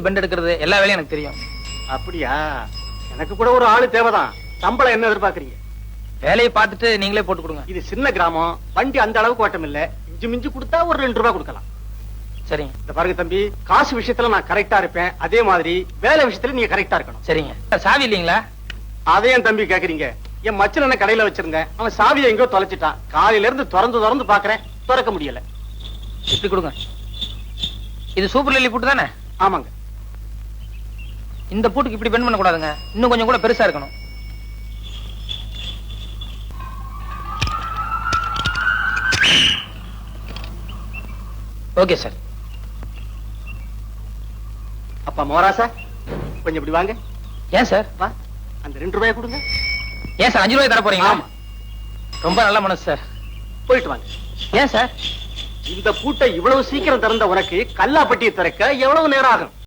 Bend எடுக்கிறது எல்லா வேலையும் எனக்கு தெரியும். அப்படியா? எனக்கு கூட ஒரு ஆளு தேவைதான். சம்பளம் என்ன எதிர்பார்க்கறீங்க? வேலையை பார்த்துட்டு நீங்களே போட்டு கொடுங்க. இது சின்ன கிராமம். வண்டி அந்த அளவுக்கு ஓட்டம் இல்ல மிஞ்சி மிஞ்சி கொடுத்தா ஒரு ரெண்டு ரூபாய் கொடுக்கலாம். சரிங்க. இந்த பாருங்க தம்பி காசு விஷயத்துல நான் கரெக்டா இருப்பேன். அதே மாதிரி வேலை விஷயத்துல நீங்க கரெக்டா இருக்கணும். சரிங்க. சார், சாவி இல்லைங்களா? அதே என் தம்பி கேக்குறீங்க? என் மச்சன் கடையில வச்சிருந்தேன். அவன் சாவியை எங்கோ தொலைச்சிட்டான். காலையில இருந்து திறந்து திறந்து பாக்குறேன் திறக்க முடியல. இப்படி கொடுங்க. இது சூப்பர் லில்லி பூட்டு தானே? ஆமாங்க. இந்த பூட்டுக்கு இப்படி பெண்ட் பண்ண கூடாதுங்க இன்னும் கொஞ்சம் கூட பெருசா இருக்கணும். ஓகே சார் அப்பா மோராசா கொஞ்சம் இப்படி வாங்க. ஏன் சார் வா. அந்த ரெண்டு ரூபாய் கொடுங்க. ஏன் சார் அஞ்சு ரூபாய் தர போறீங்களா. ரொம்ப நல்ல மனசு சார் போயிட்டு வாங்க. ஏன் சார் இந்த பூட்டை இவ்வளவு சீக்கிரம் திறந்த உனக்கு கல்லாப்பட்டியை திறக்க எவ்வளவு நேரம் ஆகும்?